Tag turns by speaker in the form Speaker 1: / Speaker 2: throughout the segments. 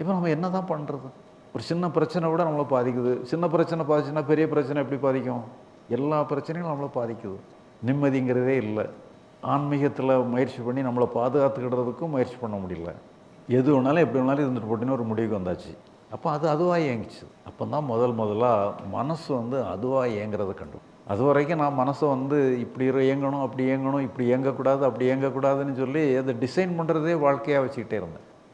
Speaker 1: இப்போ நம்ம என்ன தான் பண்ணுறது ஒரு சின்ன பிரச்சனை கூட நம்மளை பாதிக்குது. சின்ன பிரச்சனை பாதிச்சுன்னா பெரிய பிரச்சனை எப்படி பாதிக்கும்? எல்லா பிரச்சனையும் நம்மளை பாதிக்குது. நிம்மதிங்கிறதே இல்லை. ஆன்மீகத்தில் முயற்சி பண்ணி நம்மளை பாதுகாத்துக்கிடுறதுக்கும் முயற்சி பண்ண முடியல. எது வேணாலும் எப்படி வேணாலும் இருந்துட்டு போட்டின்னு ஒரு முடிவுக்கு வந்தாச்சு. அப்போ அது அதுவாக இயங்கிச்சு. அப்போ தான் முதல் முதலாக மனசு வந்து அதுவாக இயங்குறதை கண்டு அது வரைக்கும் நான் மனசை வந்து இப்படி இயங்கணும் அப்படி இயங்கணும் இப்படி இயங்கக்கூடாது அப்படி இயங்கக்கூடாதுன்னு சொல்லி அதை டிசைன் பண்ணுறதே வாழ்க்கையாக வச்சுக்கிட்டே இருந்தேன்.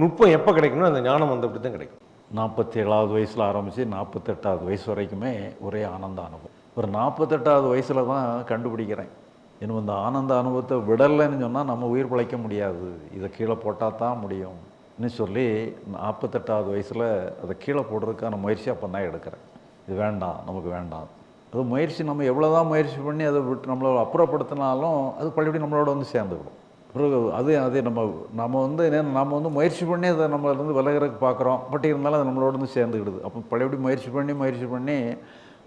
Speaker 2: நுட்பம் எப்போ கிடைக்கும்னா அந்த ஞானம் வந்தபடி தான் கிடைக்கும்.
Speaker 1: நாற்பத்தி ஏழாவது வயசில் ஆரம்பித்து நாற்பத்தெட்டாவது வயசு வரைக்குமே ஒரே ஆனந்த அனுபவம். ஒரு நாற்பத்தெட்டாவது வயசில் தான் கண்டுபிடிக்கிறேன். இன்னும் இந்த ஆனந்த அனுபவத்தை விடலைன்னு சொன்னால் நம்ம உயிர் பிழைக்க முடியாது. இதை கீழே போட்டால் தான் முடியும்னு சொல்லி நாற்பத்தெட்டாவது வயசில் அதை கீழே போடுறதுக்கான முயற்சி அப்போ தான் எடுக்கிறேன். இது வேண்டாம் நமக்கு வேண்டாம். அது முயற்சி நம்ம எவ்வளோ தான் முயற்சி பண்ணி அதை விட்டு நம்மளை அப்புறப்படுத்தினாலும் அது பழையபடி நம்மளோட வந்து சேர்ந்துவிடும். பிறகு அது அதே நம்ம நம்ம வந்து என்ன நம்ம வந்து முயற்சி பண்ணி அதை நம்மளிருந்து விலகிறதுக்கு பார்க்குறோம். பட் இருந்தாலும் அது நம்மளோட வந்து சேர்ந்துக்கிடுது. அப்போ பழையபடி முயற்சி பண்ணி முயற்சி பண்ணி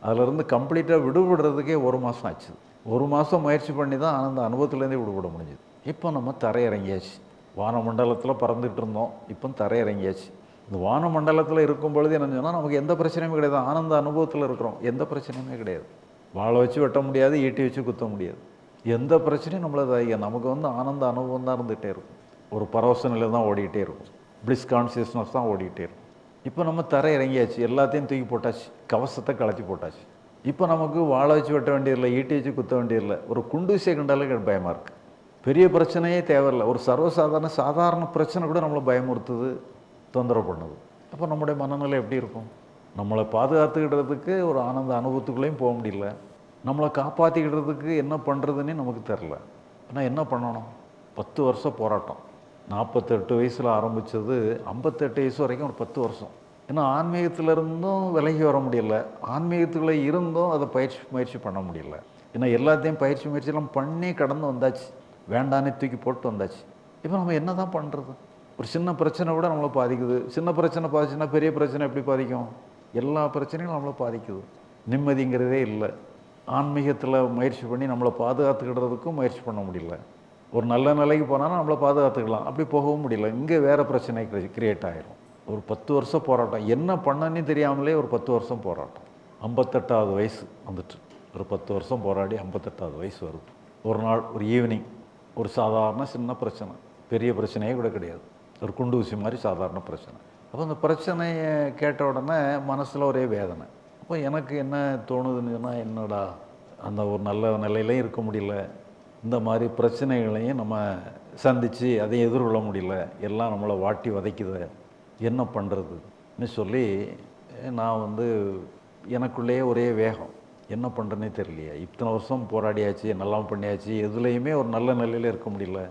Speaker 1: அதிலிருந்து கம்ப்ளீட்டாக விடுபடுறதுக்கே ஒரு மாதம் ஆச்சு. ஒரு மாதம் முயற்சி பண்ணி தான் அந்த அனுபவத்துலேருந்தே விடுபட முடிஞ்சுது. இப்போ நம்ம தரையிறங்கியாச்சு. வானமண்டலத்தில் பறந்துட்டு இருந்தோம். இப்போ தரையிறங்கியாச்சு. இந்த வானமண்டலத்தில் இருக்கும் பொழுது என்ன சொன்னால் நமக்கு எந்த பிரச்சனையுமே கிடையாது. ஆனந்த அனுபவத்தில் இருக்கிறோம். எந்த பிரச்சனையுமே கிடையாது. வாழை வச்சு வெட்ட முடியாது ஈட்டி வச்சு குத்த முடியாது. எந்த பிரச்சனையும் நம்மளை தாய்க்க நமக்கு வந்து ஆனந்த அனுபவம் தான் இருந்துகிட்டே இருக்கும். ஒரு பரவச நிலை தான் ஓடிக்கிட்டே இருக்கும். பிளிஸ் கான்சியஸ்னஸ் தான் ஓடிக்கிட்டே இருக்கும். இப்போ நம்ம தர இறங்கியாச்சு எல்லாத்தையும் தூக்கி போட்டாச்சு கவசத்தை களைச்சி போட்டாச்சு. இப்போ நமக்கு வாழை வச்சு வெட்ட வேண்டியதில்லை ஈட்டி வச்சு குத்த வேண்டியதில்லை. ஒரு குண்டூசியை கண்டாலே பயமாக இருக்குது பெரிய பிரச்சனையே தேவையில்லை. ஒரு சர்வசாதாரண சாதாரண பிரச்சனை கூட நம்மளை பயமுறுத்துது தொந்தரவு பண்ணுது அப்போ நம்முடைய மனநிலை எப்படி இருக்கும்? நம்மளை பாதுகாத்துக்கிடுறதுக்கு ஒரு ஆனந்த அனுபவத்துக்குள்ளேயும் போக முடியல. நம்மளை காப்பாற்றிக்கிடுறதுக்கு என்ன பண்ணுறதுன்னே நமக்கு தெரில ஆனால் என்ன பண்ணணும்? பத்து வருஷம் போராட்டம். நாற்பத்தெட்டு வயசில் ஆரம்பித்தது ஐம்பத்தெட்டு வயசு வரைக்கும் ஒரு பத்து வருஷம். ஏன்னா ஆன்மீகத்தில் இருந்தும் விலகி வர முடியல. ஆன்மீகத்துக்குள்ளே இருந்தும் அதை பயிற்சி முயற்சி பண்ண முடியல. ஏன்னா எல்லாத்தையும் பயிற்சி முயற்சியெல்லாம் பண்ணி கடந்து வந்தாச்சு. வேண்டானே தூக்கி போட்டு வந்தாச்சு. இப்போ நம்ம என்ன தான் பண்ணுறது ஒரு சின்ன பிரச்சனை கூட நம்மளை பாதிக்குது. சின்ன பிரச்சனை பாதிச்சுன்னா பெரிய பிரச்சனை எப்படி பாதிக்கும்? எல்லா பிரச்சனையும் நம்மளை பாதிக்குது. நிம்மதிங்கிறதே இல்லை. ஆன்மீகத்தில் முயற்சி பண்ணி நம்மளை பாதுகாத்துக்கிடுறதுக்கும் முயற்சி பண்ண முடியல. ஒரு நல்ல நிலைக்கு போனாலும் நம்மளை பாதுகாத்துக்கலாம். அப்படி போகவும் முடியல. இங்கே வேறு பிரச்சனை கிரியேட் ஆயிரும். ஒரு பத்து வருஷம் போராட்டம். என்ன பண்ணனே தெரியாமலே ஒரு பத்து வருஷம் போராட்டம். ஐம்பத்தெட்டாவது வயசு வந்துட்டு. ஒரு பத்து வருஷம் போராடி ஐம்பத்தெட்டாவது வயசு வருது. ஒரு நாள் ஒரு ஈவினிங் ஒரு சாதாரண சின்ன பிரச்சனை. பெரிய பிரச்சனையே கூட கிடையாது. ஒரு குண்டு ஊசி மாதிரி சாதாரண பிரச்சனை. அப்போ அந்த பிரச்சனையை கேட்ட உடனே மனசில் ஒரே வேதனை. அப்போ எனக்கு என்ன தோணுதுன்னா என்னடா அந்த ஒரு நல்ல நிலையிலையும் இருக்க முடியல. இந்த மாதிரி பிரச்சனைகளையும் நம்ம சந்தித்து அதை எதிர்கொள்ள முடியல. எல்லாம் நம்மளை வாட்டி வதைக்குது. என்ன பண்ணுறதுன்னு சொல்லி நான் வந்து எனக்குள்ளேயே ஒரே வேகம். என்ன பண்ணுறேனே தெரியலையே. இத்தனை வருஷம் போராடியாச்சு என்னெல்லாம் பண்ணியாச்சு எதுலேயுமே ஒரு நல்ல நிலையில் இருக்க முடியல.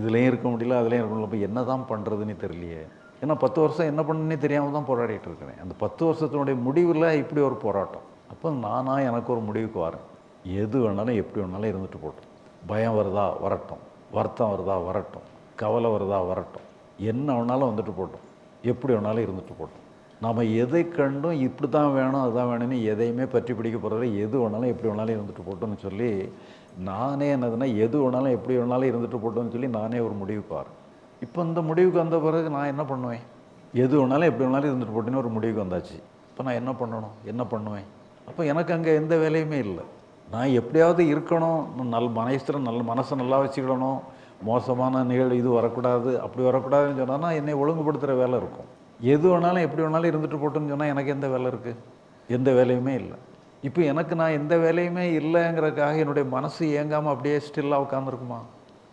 Speaker 1: இதுலேயும் இருக்க முடியல அதுலேயும் இருக்க முடியல. இப்போ என்ன தான் பண்ணுறதுன்னு தெரியலையே. ஏன்னா பத்து வருஷம் என்ன பண்ணுன்னே தெரியாமல் தான் போராடிட்டு இருக்கிறேன் அந்த பத்து வருஷத்தினுடைய முடிவில் இப்படி ஒரு போராட்டம். அப்போ நானாக எனக்கு ஒரு முடிவுக்கு வரேன். எது வேணாலும் எப்படி வேணாலும் இருந்துட்டு போட்டோம் பயம் வருதா? வரட்டும். வருத்தம் வருதா? வரட்டும். கவலை வருதா? வரட்டும். என்ன வேணாலும் வந்துட்டு போட்டோம் எப்படி வேணாலும் இருந்துட்டு போட்டோம் நாம் எதை கண்டும் இப்படி தான் வேணும் அதுதான் வேணும்னு எதையுமே பற்றி பிடிக்க போகிறத எது வேணாலும் எப்படி வேணாலும் இருந்துட்டு போட்டோம்னு சொல்லி நானே என்னதுன்னா எது வேணாலும் எப்படி வேணாலும் இருந்துட்டு போட்டோம்னு சொல்லி நானே ஒரு முடிவுக்கு வரேன். இப்போ இந்த முடிவுக்கு வந்த பிறகு நான் என்ன பண்ணுவேன்? எது வேணாலும் எப்படி வேணாலும் இருந்துட்டு போட்டேன்னு ஒரு முடிவுக்கு வந்தாச்சு. இப்போ நான் என்ன பண்ணணும்? என்ன பண்ணுவேன்? அப்போ எனக்கு அங்கே எந்த வேலையுமே இல்லை. நான் எப்படியாவது இருக்கணும். நல் மனசில் நல்ல மனசை நல்லா வச்சுக்கிடணும். மோசமான நிகழ்வு இது வரக்கூடாது அப்படி வரக்கூடாதுன்னு சொன்னால் என்னை ஒழுங்குபடுத்துகிற வேலை இருக்கும். எது வேணாலும் எப்படி வேணாலும் இருந்துட்டு போட்டுன்னு சொன்னால் எனக்கு எந்த வேலை இருக்குது எந்த வேலையுமே இல்லை. இப்போ எனக்கு நான் எந்த வேலையுமே இல்லைங்கிறதுக்காக என்னுடைய மனசு இயங்காமல் அப்படியே ஸ்டில்லாக உட்காந்துருக்குமா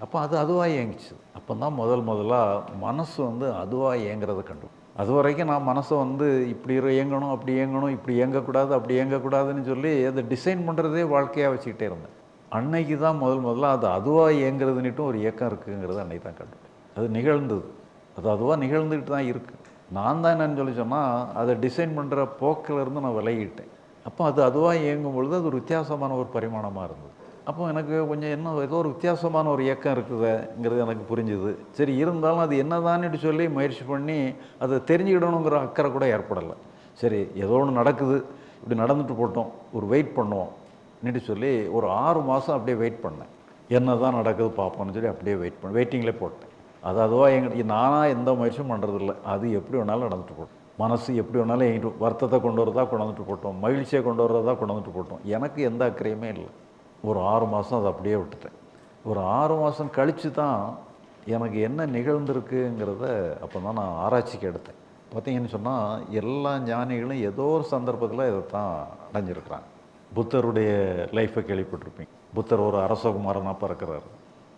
Speaker 1: அப்போ அது அதுவாக இயங்கிச்சு. அப்போ தான் முதல் முதலாக மனசு வந்து அதுவாக இயங்குறதை கண்டோம். அது வரைக்கும் நான் மனசை வந்து இப்படி இயங்கணும் அப்படி இயங்கணும் இப்படி இயங்கக்கூடாது அப்படி இயங்கக்கூடாதுன்னு சொல்லி அதை டிசைன் பண்ணுறதே வாழ்க்கையாக வச்சுக்கிட்டே இருந்தேன். அன்னைக்கு தான் முதல் முதல்ல அது அதுவாக இயங்குறதுன்னுட்டும் ஒரு இயக்கம் இருக்குங்கிறது அன்னைக்கு தான் கண்டு அது நிகழ்ந்தது. அது அதுவாக நிகழ்ந்துக்கிட்டு தான் இருக்குது நான் தான் என்னன்னு சொல்லி சொன்னால் அதை டிசைன் பண்ணுற போக்கிலேருந்து நான் விலகிட்டேன். அப்போ அது அதுவாக இயங்கும் பொழுது அது ஒரு வித்தியாசமான ஒரு பரிமாணமாக இருந்தது. அப்போ எனக்கு கொஞ்சம் என்ன ஏதோ ஒரு வித்தியாசமான ஒரு இயக்கம் இருக்குதுங்கிறது எனக்கு புரிஞ்சுது. சரி இருந்தாலும் அது என்னதான்னு சொல்லி முயற்சி பண்ணி அதை தெரிஞ்சுக்கிடணுங்கிற அக்கறை கூட ஏற்படலை. சரி ஏதோ ஒன்று நடக்குது இப்படி நடந்துட்டு போட்டோம் ஒரு வெயிட் பண்ணுவோம் நின்று சொல்லி ஒரு ஆறு மாதம் அப்படியே வெயிட் பண்ணேன். என்ன தான் நடக்குது பார்ப்போம்னு சொல்லி அப்படியே வெயிட் பண்ண வெயிட்டிங்லே போட்டேன். அது அதுவாக எங்கிட்ட நானாக எந்த முயற்சியும் பண்ணுறதில்ல அது எப்படி வேணாலும் நடந்துட்டு போட்டோம் மனசு எப்படி வேணாலும் எங்கிட்ட வருத்தத்தை கொண்டு வரதா கொண்டு வந்துட்டு போட்டோம். மகிழ்ச்சியை கொண்டு வரதா கொண்டு வந்துட்டு போட்டோம். எனக்கு எந்த அக்கறையுமே இல்லை. ஒரு ஆறு மாதம் அதை அப்படியே விட்டுட்டேன். ஒரு ஆறு மாதம் கழித்து தான் எனக்கு என்ன நிகழ்ந்திருக்குங்கிறத அப்போ தான் நான் ஆராய்ச்சிக்கு எடுத்தேன். பார்த்தீங்கன்னு சொன்னால் எல்லா ஞானிகளும் ஏதோ ஒரு சந்தர்ப்பத்தில் இதை தான் அடைஞ்சிருக்கிறாங்க. புத்தருடைய லைஃப்பை கேள்விப்பட்டிருப்பீங்க. புத்தர் ஒரு அரசகுமாரனாக பிறக்கிறாரு.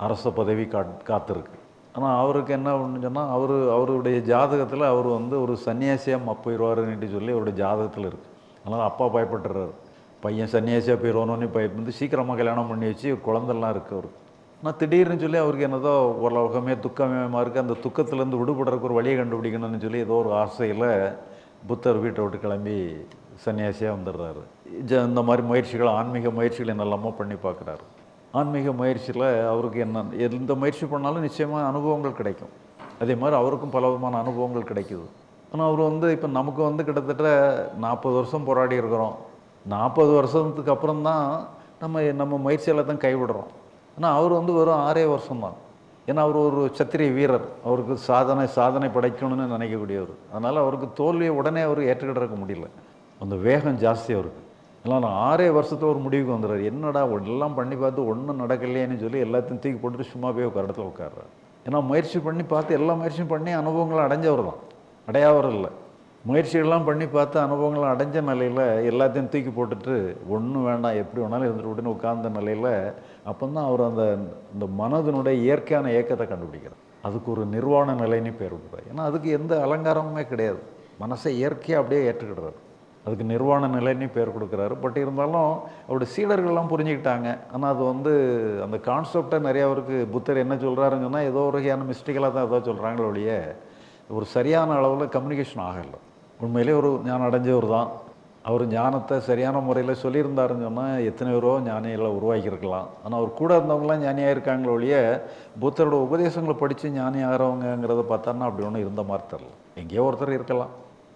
Speaker 1: அரச பதவி கா காத்திருக்கு. ஆனால் அவருக்கு என்ன ஒன்று சொன்னால் அவர் அவருடைய ஜாதகத்தில் அவர் வந்து ஒரு சன்னியாசியாக போயிடுவாருன்னு சொல்லி அவருடைய ஜாதகத்தில் இருக்குது அதனால் அப்பா பயப்படுறாரு பையன் சன்னியாசியாக போயிடுவானோன்னு வந்து சீக்கிரமாக கல்யாணம் பண்ணி வச்சு குழந்தெல்லாம் இருக்குது அவருக்கு. ஆனால் திடீர்னு சொல்லி அவருக்கு என்னதோ உலகமே துக்கமயமாக இருக்குது அந்த துக்கத்துலேருந்து விடுபடுறதுக்கு ஒரு வழியை கண்டுபிடிக்கணும்னு சொல்லி ஏதோ ஒரு ஆசையில் புத்தர் வீட்டை விட்டு கிளம்பி சன்னியாசியாக வந்துடுறாரு. ஜ- இந்த மாதிரி முயற்சிகளை ஆன்மீக முயற்சிகளை என்னெல்லாமோ பண்ணி பார்க்குறாரு. ஆன்மீக முயற்சியில் அவருக்கு என்ன எந்த முயற்சி பண்ணாலும் நிச்சயமாக அனுபவங்கள் கிடைக்கும். அதே மாதிரி அவருக்கும் பல விதமான அனுபவங்கள் கிடைக்குது. ஆனால் அவர் வந்து இப்போ நமக்கு வந்து கிட்டத்தட்ட நாற்பது வருஷம் போராடி இருக்கிறோம். நாற்பது வருஷத்துக்கு அப்புறம் தான் நம்ம நம்ம முயற்சியில் தான் கைவிடுறோம். ஆனால் அவர் வந்து வெறும் ஆறே வருஷம்தான். ஏன்னா அவர் ஒரு சத்திரிய வீரர். அவருக்கு சாதனை சாதனை படைக்கணும்னு நினைக்கக்கூடியவர். அதனால் அவருக்கு தோல்வியை உடனே அவர் ஏற்றுக்கிட்டு முடியல. அந்த வேகம் ஜாஸ்தி அவருக்கு. இல்லை நான் ஆறே வருஷத்தில் ஒரு முடிவுக்கு வந்துடுறாரு. என்னடா எல்லாம் பண்ணி பார்த்து ஒன்றும் நடக்கலையேன்னு சொல்லி எல்லாத்தையும் தூக்கி போட்டுட்டு சும்மா போய் ஒரு இடத்துல உட்காடுறாரு ஏன்னா முயற்சி பண்ணி பார்த்து எல்லா முயற்சியும் பண்ணி அனுபவங்களை அடைஞ்சவர் தான் அடையாவர் இல்லை. முயற்சிகள்லாம் பண்ணி பார்த்து அனுபவங்களை அடைஞ்ச நிலையில் எல்லாத்தையும் தூக்கி போட்டுட்டு ஒன்றும் வேண்டாம் எப்படி வேணாலும் இருந்துட்டு உடனே உட்கார்ந்த நிலையில் அப்போ தான் அவர் அந்த இந்த மனதினுடைய இயற்கையான இயக்கத்தை கண்டுபிடிக்கிறார். அதுக்கு ஒரு நிர்வாண நிலைன்னு பேர் விடுறார் ஏன்னா அதுக்கு எந்த அலங்காரமுமே கிடையாது. மனசை இயற்கையாக அப்படியே ஏற்றுக்கிடுறாரு. அதுக்கு நிர்வாண நிலைன்னு பேர் கொடுக்குறாரு. பட் இருந்தாலும் அவருடைய சீடர்கள்லாம் புரிஞ்சுக்கிட்டாங்க. ஆனால் அது வந்து அந்த கான்செப்டை நிறையா அவருக்கு புத்தர் என்ன சொல்கிறாருங்கன்னா ஏதோ ஒரு வகையான மிஸ்டேக்கலாக தான் ஏதோ சொல்கிறாங்களே ஒழிய ஒரு சரியான அளவில் கம்யூனிகேஷன் ஆகலை. உண்மையிலே ஒரு ஞானம் அடைஞ்சவர் தான். அவர் ஞானத்தை சரியான முறையில் சொல்லியிருந்தாருன்னு சொன்னால் எத்தனை பேரோ ஞானிகளை உருவாக்கியிருக்கலாம். ஆனால் அவர் கூட இருந்தவங்களாம் ஞானியாக இருக்காங்களோ ஒழிய புத்தரோட உபதேசங்களை படித்து ஞானி ஆகிறவங்கிறத பார்த்தோன்னா அப்படி ஒன்றும் இருந்த மாதிரி தெரில எங்கேயோ ஒருத்தர் இருக்கலாம்.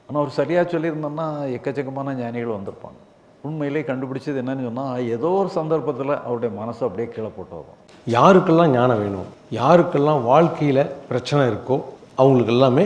Speaker 1: ஆனால் அவர் சரியாக சொல்லியிருந்தோம்னா எக்கச்சக்கமான ஞானிகள் வந்திருப்பாங்க. உண்மையிலே கண்டுபிடிச்சது என்னன்னு சொன்னால் ஏதோ ஒரு சந்தர்ப்பத்தில் அவருடைய மனசை அப்படியே கீழே போட்டு வரும்
Speaker 2: யாருக்கெல்லாம் ஞானம் வேணும்? யாருக்கெல்லாம் வாழ்க்கையில் பிரச்சனை இருக்கோ அவங்களுக்கு எல்லாமே